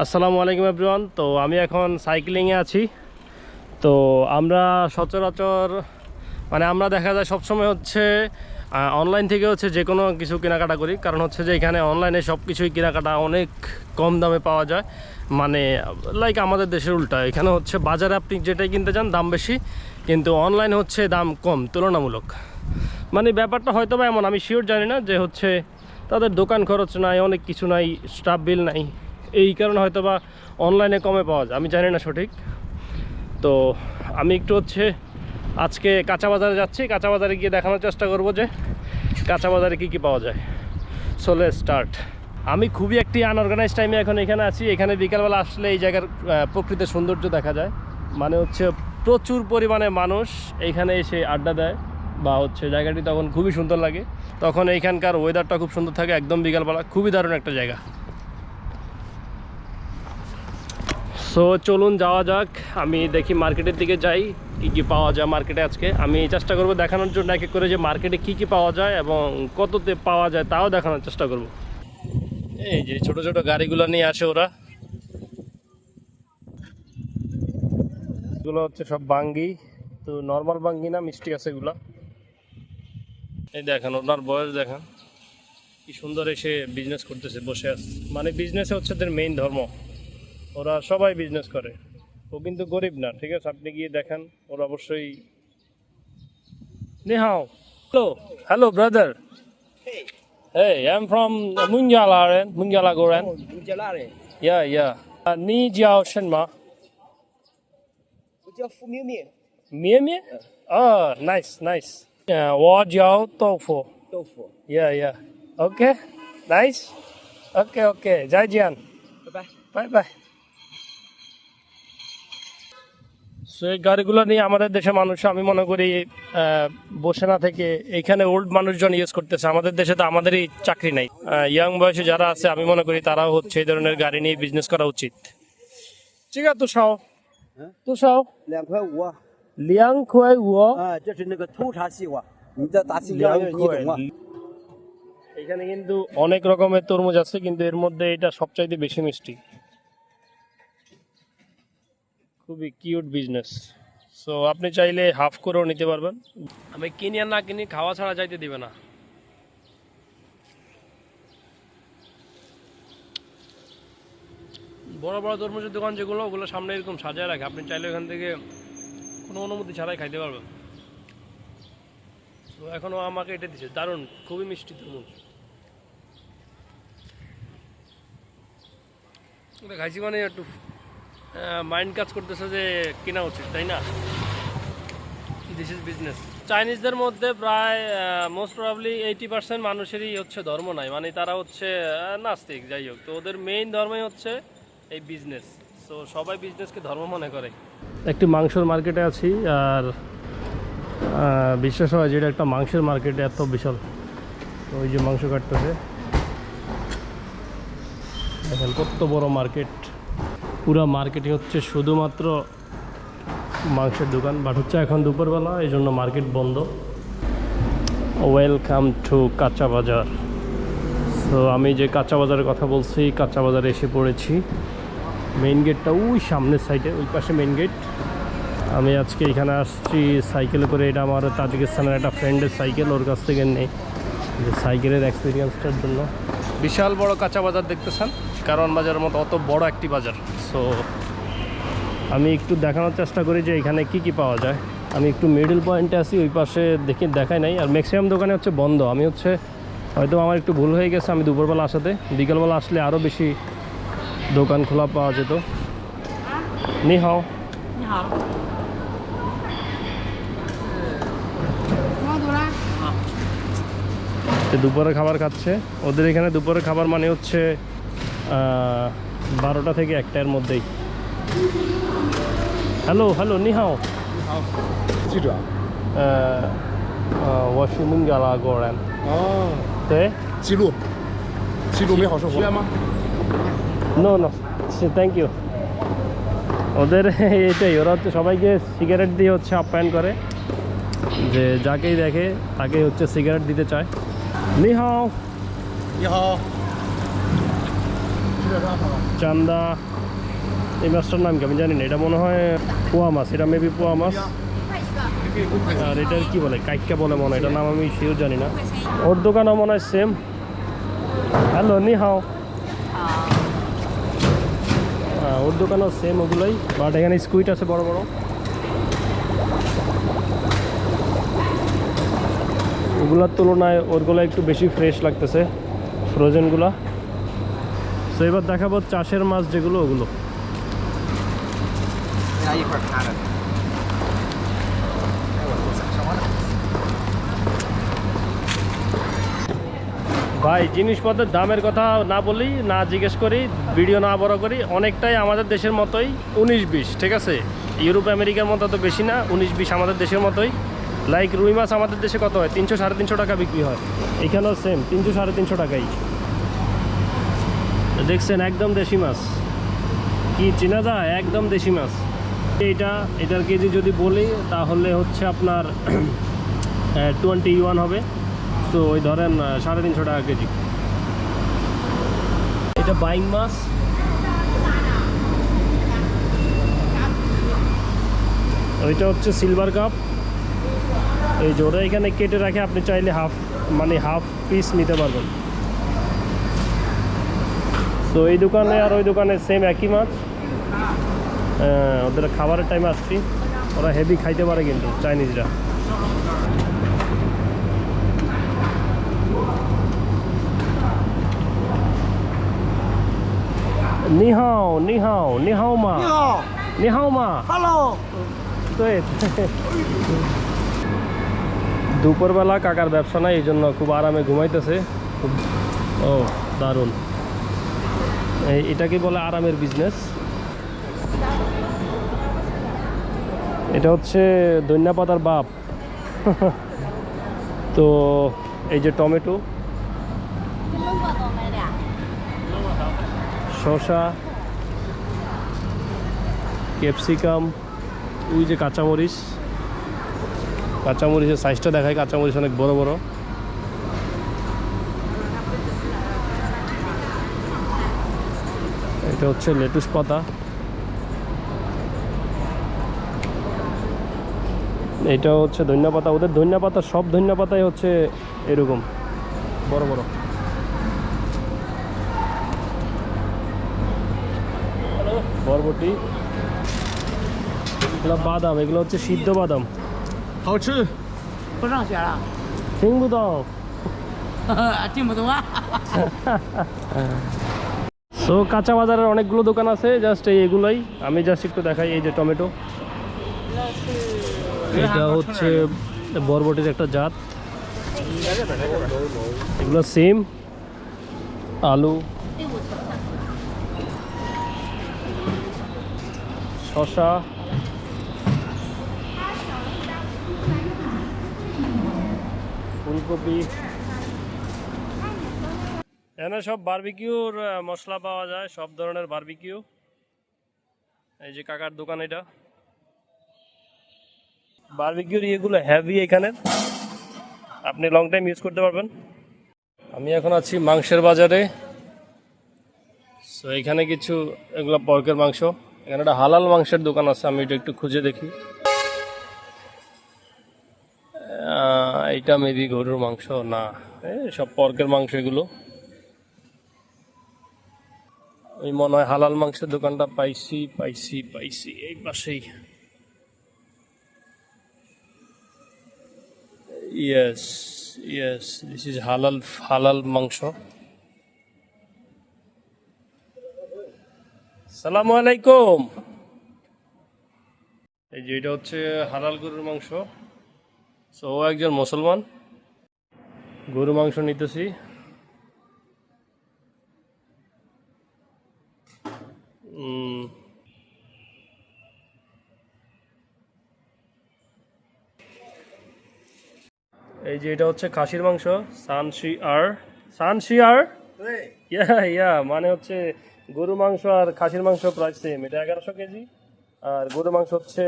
আসসালামু আলাইকুম এভরিওয়ান তো আমি এখন সাইক্লিংয়ে আছি। তো আমরা সচরাচর মানে আমরা দেখা যায় সবসময় হচ্ছে অনলাইন থেকে হচ্ছে যে কোনো কিছু কেনাকাটা করি। কারণ হচ্ছে যে এখানে অনলাইনে সব কিছুই কেনাকাটা অনেক কম দামে পাওয়া যায়। মানে লাইক আমাদের দেশের উল্টা। এখানে হচ্ছে বাজারে আপনি যেটাই কিনতে যান দাম বেশি, কিন্তু অনলাইন হচ্ছে দাম কম, তুলনামূলক। মানে ব্যাপারটা হয়তো বা এমন, আমি শিওর জানি না যে হচ্ছে তাদের দোকান খরচ নাই, অনেক কিছু নাই স্টাফ বিল নাই। এই কারণে হয়তো বা অনলাইনে কমে পাওয়া যায়, আমি জানি না সঠিক। তো আমি একটু হচ্ছে আজকে কাঁচা বাজারে যাচ্ছি, কাঁচা বাজারে গিয়ে দেখানোর চেষ্টা করব যে কাঁচা বাজারে কী কী পাওয়া যায়। সোলে স্টার্ট আমি খুবই একটি আনঅর্গানাইজ টাইমে এখন এখানে আছি, এখানে বিকালবেলা আসলে এই জায়গার প্রকৃতির সৌন্দর্য দেখা যায়। মানে হচ্ছে প্রচুর পরিমাণে মানুষ এইখানে এসে আড্ডা দেয় বা হচ্ছে জায়গাটি তখন খুবই সুন্দর লাগে। তখন এইখানকার ওয়েদারটা খুব সুন্দর থাকে, একদম বিকালবেলা, খুবই দারুণ একটা জায়গা। সো চলুন যাওয়া যাক। আমি দেখি মার্কেটের দিকে যাই, কী কী পাওয়া যায় মার্কেটে আজকে। আমি চেষ্টা করব দেখানোর জন্য এক করে যে মার্কেটে কী কী পাওয়া যায় এবং কততে পাওয়া যায় তাও দেখানোর চেষ্টা করব। এই যে ছোট ছোট গাড়িগুলো নিয়ে আসে ওরা। এগুলো হচ্ছে সব বাঙ্গি। তো নর্মাল বাঙ্গি না, মিষ্টি আছে এগুলো। এই দেখেন, ওনার বয়স দেখেন। কি সুন্দর এসে বিজনেস করতেছে, বসে আছে। মানে বিজনেসে হচ্ছে ওদের মেইন ধর্ম। ওরা সবাই বিজনেস করে। ও কিন্তু গরিব না ঠিক আছে? আপনি গিয়ে দেখেন ওরা অবশ্যই নেহাও। হ্যালো হ্যালো ব্রাদার হ্যাঁ আই ফ্রম মুঞ্জালা আরেন মুঞ্জালা গোরেন ইয়া ইয়া নি জিয়াও শেন মা মিয়ে ও নাইস নাইস ও জিয়াও তৌফো yeah yeah okay nice okay okay জয় জিয়ান বাই বাই সো এই গাড়িগুলো নিয়ে আমাদের দেশে মানুষ আমি মনে করি বসে না থেকে এখানে ওল্ড মানুষজন ইউজ করতেছে। আমাদের দেশে তো আমাদেরই চাকরি নাই। ইয়াং বয়সে যারা আছে আমি মনে করি তারাও হচ্ছে এই ধরনের গাড়ি নিয়ে বিজনেস করা উচিত। ঠিক আছে তুষাও তুষাও লিয়াং খুয়াই উয়া এখানে কিন্তু অনেক রকমের তরমুজ আছে কিন্তু এর মধ্যে এটা সবচাইতে বেশি মিষ্টি। খুবই কিউট বিজনেস সো আপনি চাইলে হাফ করেও নিতে পারবেন। আমি কিনি আর না কিনি, খাওয়া ছাড়া যাইতে দিবে না। বড় বড় তরমুজের দোকান যেগুলো, ওগুলো সামনে এরকম সাজায় রাখে। আপনি চাইলে ওখান থেকে কোনো অনুমতি ছাড়াই খাইতে পারবেন। তো এখনও আমাকে এটা দিচ্ছে দারুণ, খুবই মিষ্টি তরমুজ। খাইছি মানে একটু মাইন্ড কাজ করতেছে যে কেনা উচিত, তাই না? দিস ইজ বিজনেস চাইনিজদের মধ্যে প্রায় মোস্ট প্রবলি এইটি পার্সেন্ট মানুষেরই হচ্ছে ধর্ম নাই মানে তারা হচ্ছে নাস্তিক, যাই হোক। তো ওদের মেইন ধর্মই হচ্ছে এই বিজনেস তো সবাই বিজনেসকে ধর্ম মনে করে। একটি মাংসর মার্কেটে আছি, আর বিশ্বাস হয় যেটা একটা মাংসের মার্কেট এত বিশাল। তো ওই যে মাংস কাটতেছে। দেখেন কত বড় মার্কেট পুরো মার্কেটে হচ্ছে শুধুমাত্র মাংসের দোকান বাট হচ্ছে এখন দুপুরবেলা এই জন্য মার্কেট বন্ধ। ওয়েলকাম টু কাঁচা বাজার। তো আমি যে কাঁচা বাজারের কথা বলছি, কাঁচা বাজারে এসে পড়েছি। মেইন গেটটা ওই সামনের সাইডে ওই পাশে মেইন গেট আমি আজকে এখানে আসছি সাইকেলে করে এটা আমার তাজিকিস্তানের একটা ফ্রেন্ডের সাইকেল ওর কাছ থেকে নেই। সাইকেলের এক্সপিরিয়েন্সটার জন্য। বিশাল বড় কাঁচা বাজার দেখতেছেন। কারণ বাজারের মতো অত বড় একটি বাজার। সো আমি একটু দেখানোর চেষ্টা করি যে এখানে কি কি পাওয়া যায়। আমি একটু মিডল পয়েন্টে আছি, ওই পাশে দেখি, দেখাই নাই। আর ম্যাক্সিমাম দোকানে হচ্ছে বন্ধ। আমি হচ্ছে, হয়তো আমার একটু ভুল হয়ে গেছে আমি দুপুরবেলা আসাতে। বিকেলবেলা আসলে আরও বেশি দোকান খোলা পাওয়া যেত। নি হাও দুপুরে খাবার খাচ্ছে। ওদের এখানে দুপুরে খাবার মানে হচ্ছে বারোটা থেকে একটার মধ্যেই। Hello hello নিহাও। ওয়াশিমুন গালা গোড়ান। থ্যাংক ইউ ওদের এটাই ওরা হচ্ছে সবাইকে সিগারেট দিয়ে হচ্ছে আপ্যায়ন করে। যে যাকেই দেখে তাকেই হচ্ছে সিগারেট দিতে চায়। নিহাও 你好，ও চান্দা এই মাছটার নাম কি আমি জানি না এটা মনে হয় পোয়া মাছ এটা মেবি পোয়া মাছ। আর এটার কি বলে কাইক্কা বলে মনে হয় এটার নাম আমি সেও জানি না। ওর দোকানও মনে হয় সেম হ্যালো নি হাও ওর দোকানও সেম ওগুলোই বাট এখানে স্কুইট আছে বড় বড়। ওগুলোর তুলনায় ওরগুলো একটু বেশি ফ্রেশ লাগতেছে ফ্রোজেনগুলো সো এবার দেখাবো চাষের মাছ যেগুলো, ওগুলো। ভাই, জিনিসপত্রের দামের কথা না বলি, না জিজ্ঞেস করি, ভিডিও না বড় করি, অনেকটাই আমাদের দেশের মতোই উনিশ বিশ, ঠিক আছে? ইউরোপ, আমেরিকার মতো তো বেশি না, উনিশ বিশ আমাদের দেশের মতোই। লাইক রুই মাছ আমাদের দেশে কত হয়? তিনশো, সাড়ে তিনশো টাকা বিক্রি হয়। এখানেও সেম তিনশো, সাড়ে তিনশো টাকাই। দেখছেন, একদম দেশি মাছ। কি চেনা যায়? একদম দেশি মাছ। এইটা, এটার কেজি যদি বলি, তাহলে হচ্ছে আপনার টোয়েন্টি ওয়ান হবে। তো ওই ধরেন সাড়ে তিনশো টাকা কেজি। এটা বাইং মাছ। ওইটা হচ্ছে সিলভার কাপ এই যে ওরা এখানে কেটে রাখে আপনি চাইলে হাফ মানে হাফ পিস নিতে পারবেন। তো এই দোকানে আর ওই দোকানে সেম একই মাছ। ওদের খাবারের টাইম আসছি। ওরা হেভি খাইতে পারে কিন্তু চাইনিজরা নিহাও নিহাও নিহাও মা। নিহাও। মা। হ্যালো। তো দুপুরবেলা কাকার ব্যবসা নাই, এই জন্য খুব আরামে ঘুমাইতেছে। খুব, ও, দারুণ। এটাকে বলে আরামের বিজনেস এটা হচ্ছে ধনিয়া পাতার বাপ। তো, এই যে টমেটো। শসা। ক্যাপসিকাম। ওই যে কাঁচামরিচ। কাঁচামরিচের সাইজটা দেখায় কাঁচামরিচ অনেক বড় বড়। এটা হচ্ছে লেটুস পাতা। এটা হচ্ছে ধনিয়া পাতা। ওদের ধনিয়া পাতা, সব ধনিয়া পাতাই হচ্ছে এরকম, বড় বড়। বরবটি। এগুলো বাদাম, এগুলো হচ্ছে সিদ্ধ বাদাম। 好吃。不上学了，听不懂听不懂啊。 সো কাঁচা বাজারের অনেকগুলো দোকান আছে জাস্ট এই এগুলোই আমি জাস্ট একটু দেখাই এই যে টমেটো এটা হচ্ছে বরবটির একটা জাত এগুলো সেম আলু শশা ফুলকপি। এখানে সব বার্বিকিউর মশলা পাওয়া যায়, সব ধরনের বার্বিকিউ। এই যে কাকার দোকান এটা। বার্বিকিউর ইয়েগুলো হ্যাভি এখানে। আপনি লং টাইম ইউজ করতে পারবেন। আমি এখন আছি মাংসের বাজারে। সো এখানে কিছু এগুলো পর্কের মাংস। এখানে একটা হালাল মাংসের দোকান আছে, আমি এটা একটু খুঁজে দেখি। এইটা মেবি গরুর মাংস, না। সব পর্কের মাংস এগুলো। ওই মনে হয় হালাল মাংসের দোকানটা পাইছি পাইছি পাইছি, এই পাশেই। ইয়েস ইয়েস দিস ইজ হালাল হালাল মাংস। সালাম আলাইকুম। এই যে, এটা হচ্ছে হালাল গরুর মাংস। সো ও একজন মুসলমান। গরু মাংস নিতেছি। এই যে এটা হচ্ছে খাসির মাংস সানশি আর সানশি আর? 对，ইয়া ইয়া মানে হচ্ছে গরু মাংস আর খাসির মাংস প্রায় সেম এটা এগারোশো কেজি আর গরু মাংস হচ্ছে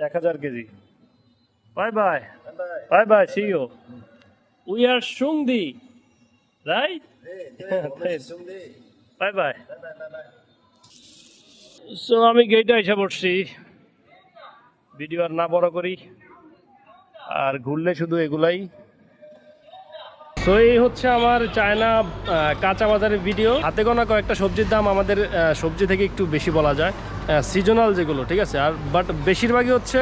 এক হাজার KG. Bye bye. Bye bye. See you. We are Shungdi, right? bye bye. So আমি গেটে এসে পড়ছি ভিডিও আর না বড় করি। আর ঘুরলে শুধু এগুলাই। তো এই হচ্ছে আমার চায়না কাঁচা বাজারের ভিডিও হাতে গোনা কয়েকটা সবজির দাম আমাদের সবজি থেকে একটু বেশি বলা যায়। সিজনাল যেগুলো ঠিক আছে? আর বাট বেশিরভাগই হচ্ছে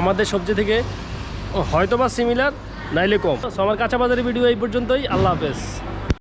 আমাদের সবজি থেকে হয়তো বা সিমিলার নাইলে কম। সবার বাজারের ভিডিও এই পর্যন্তই আল্লাহ হাফেজ।